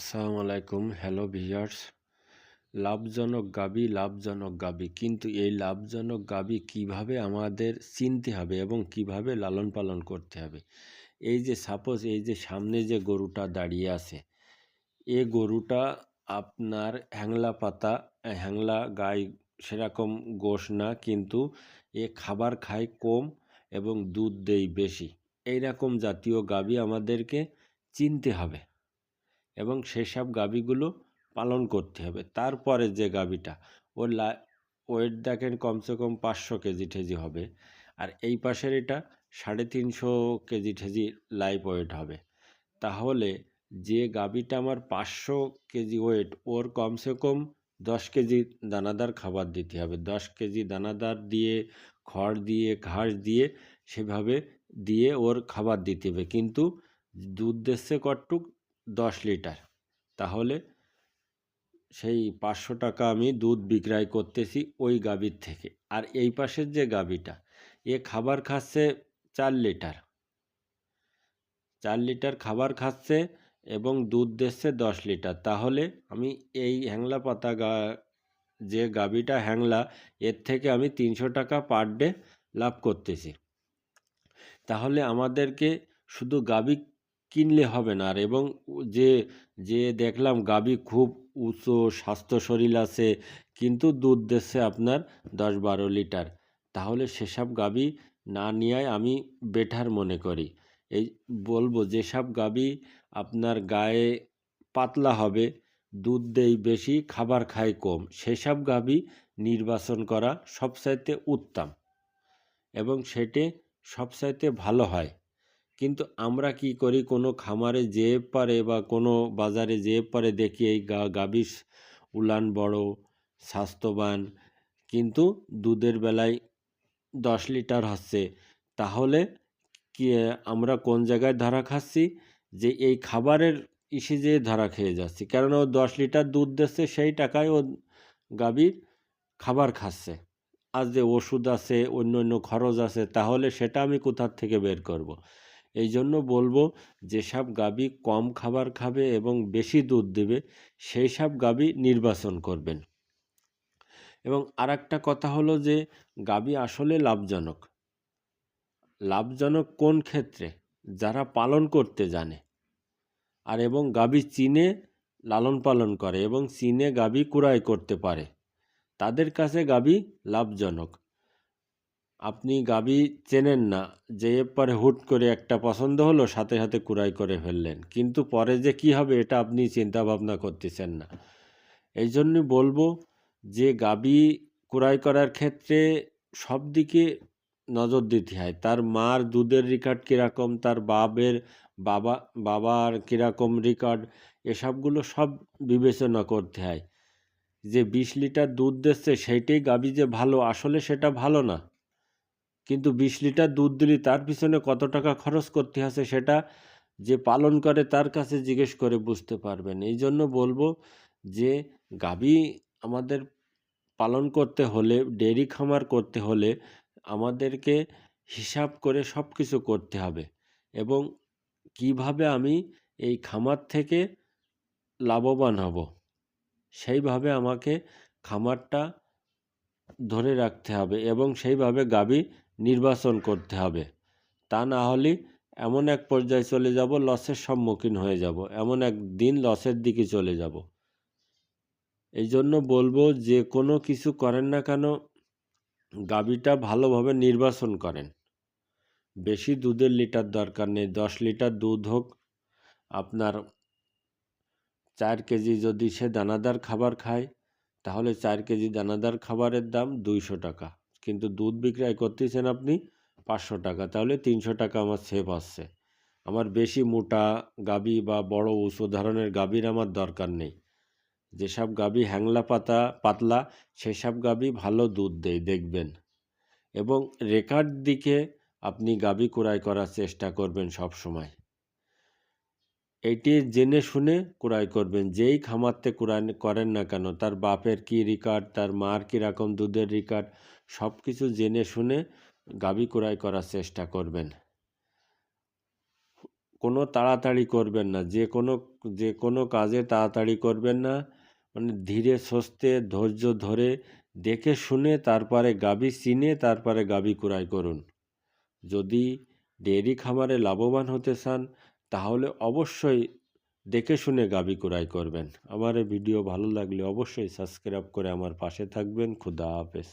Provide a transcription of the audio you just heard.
আসসালামু আলাইকুম, hello viewers. লাভজনক গাবি লাভজনক গাবি। কিন্তু এই লাভজনক গাবি কীভাবে আমাদের চিনতে হবে এবং কীভাবে লালন পালন করতে হবে? এই যে সাপোজ এই যে সামনে যে গরুটা দাঁড়িয়ে আছে, এ গরুটা আপনার হ্যাংলা পাতা, হ্যাংলা গাই সেরকম গোশ না, কিন্তু এ খাবার খায় কম এবং দুধ দেয় বেশি। এইরকম জাতীয় গাবি আমাদেরকে চিনতে হবে। এবং সেসব গাভীগুলো পালন করতে হবে। তারপরে যে গাভীটা, ওর লা, ওয়েট দেখেন কমসে কম পাঁচশো কেজি ঠেজি হবে। আর এই পাশের এটা সাড়ে তিনশো কেজি ঠেজি লাইভ ওয়েট হবে। তাহলে যে গাভীটা আমার পাঁচশো কেজি ওয়েট, ওর কমসে কম দশ কেজি দানাদার খাবার দিতে হবে। দশ কেজি দানাদার দিয়ে, খড় দিয়ে, ঘাস দিয়ে সেভাবে দিয়ে ওর খাবার দিতে হবে। কিন্তু দুধ দিচ্ছে কটুক দশ লিটার। তাহলে সেই পাঁচশো টাকা আমি দুধ বিক্রয় করতেছি ওই গাভীর থেকে। আর এই পাশের যে গাভীটা, এ খাবার খাচ্ছে চার লিটার। চার লিটার খাবার খাচ্ছে এবং দুধ দিচ্ছে দশ লিটার। তাহলে আমি এই হ্যাংলা পাতা গা, যে গাভীটা হ্যাংলা, এর থেকে আমি তিনশো টাকা পার ডে লাভ করতেছি। তাহলে আমাদেরকে শুধু গাভী কিনলে হবে না। আর এবং যে যে দেখলাম গাভী খুব উঁচু স্বাস্থ্য শরীর আছে, কিন্তু দুধ দিচ্ছে আপনার দশ বারো লিটার। তাহলে সেসব গাভী না নেওয়াই আমি বেটার মনে করি। এই বলব যেসব গাভী আপনার গায়ে পাতলা হবে, দুধ দেয় বেশি, খাবার খায় কম, সেসব গাভী নির্বাচন করা সবচাইতে উত্তম। এবং সেটে সবচাইতে ভালো হয়। কিন্তু আমরা কি করি? কোনো খামারে যেয়ে পারে বা কোনো বাজারে যেয়ে পারে দেখি এই গা গাভীর উলান বড়, স্বাস্থ্যবান। কিন্তু দুধের বেলায় দশ লিটার হচ্ছে। তাহলে কি, আমরা কোন জায়গায় ধরা খাচ্ছি? যে এই খাবারের ইসে যে ধরা খেয়ে যাচ্ছি। কেননা ও দশ লিটার দুধ দিচ্ছে, সেই টাকায় ও গাভীর খাবার খাচ্ছে। আর যে ওষুধ আছে অন্য অন্য খরচ আছে, তাহলে সেটা আমি কোথার থেকে বের করব। এই জন্য বলব যেসব গাভী কম খাবার খাবে এবং বেশি দুধ দেবে সেই সব গাবি নির্বাচন করবেন। এবং আর কথা হলো যে গাভী আসলে লাভজনক। লাভজনক কোন ক্ষেত্রে? যারা পালন করতে জানে। আর এবং গাভী চিনে লালন পালন করে এবং চিনে গাভী কুড়াই করতে পারে। তাদের কাছে গাভী লাভজনক। আপনি গাবি চেনেন না যে পরে হুট করে একটা পছন্দ হলো, সাথে সাথে কুড়াই করে ফেললেন। কিন্তু পরে যে কি হবে এটা আপনি চিন্তা ভাবনা করতেছেন না। এই জন্য বলব যে গাবি কুড়াই করার ক্ষেত্রে সব দিকে নজর দিতে হয়। তার মার দুধের রেকর্ড কীরকম, তার বাবের বাবা, বাবার কীরকম রেকর্ড এসবগুলো সব বিবেচনা করতে হয়। যে বিশ লিটার দুধ দিচ্ছে, সেইটাই গাবি যে ভালো, আসলে সেটা ভালো না। কিন্তু বিশ লিটার দুধ দিলে তার পিছনে কত টাকা খরচ করতে আছে সেটা যে পালন করে তার কাছে জিজ্ঞেস করে বুঝতে পারবেন। এই জন্য বলব যে গাভী আমাদের পালন করতে হলে, ডেয়ারি খামার করতে হলে আমাদেরকে হিসাব করে সব কিছু করতে হবে এবং কীভাবে আমি এই খামার থেকে লাভবান হব সেইভাবে আমাকে খামারটা ধরে রাখতে হবে এবং সেইভাবে গাভী নির্বাচন করতে হবে। তা না হলে এমন এক পর্যায়ে চলে যাব, লসের সম্মুখীন হয়ে যাব। এমন এক দিন লসের দিকে চলে যাব। এই জন্য বলব, যে কোনো কিছু করেন না কেন, গাভীটা ভালোভাবে নির্বাচন করেন। বেশি দুধের লিটার দরকার নেই, দশ লিটার দুধ হোক। আপনার চার কেজি যদি সে দানাদার খাবার খায়, তাহলে চার কেজি দানাদার খাবারের দাম দুইশো টাকা। কিন্তু দুধ বিক্রয় করতেছেন আপনি পাঁচশো টাকা, তাহলে তিনশো টাকা আমার সেভ আসছে। আমার বেশি মোটা গাবি বা বড় উঁচু ধরনের গাভীর আমার দরকার নেই। যেসব গাভী হ্যাংলা পাতা, পাতলা, সেসব গাবি ভালো দুধ দেয় দেখবেন। এবং রেকার্ড দিকে আপনি গাভী ক্রয় করার চেষ্টা করবেন সব সময়। এটি জেনে শুনে ক্রয় করবেন। যেই খামারতে ক্রয় করেন না কেন, তার বাপের কী রেকর্ড, তার মার কীরকম দুধের রেকর্ড সব কিছু জেনে শুনে গাবি ক্রয় করার চেষ্টা করবেন। কোনো তাড়াতাড়ি করবেন না। যে কোনো যে কোনো কাজে তাড়াতাড়ি করবেন না। মানে ধীরে সুস্থে ধৈর্য ধরে দেখে শুনে তারপরে গাবি চিনে তারপরে গাবি ক্রয় করুন। যদি ডেয়ারি খামারে লাভবান হতে চান তাহলে অবশ্যই দেখে শুনে গাবি ক্রয় করবেন। আমার এই ভিডিও ভালো লাগলে অবশ্যই সাবস্ক্রাইব করে আমার পাশে থাকবেন। খুদা হাফেজ।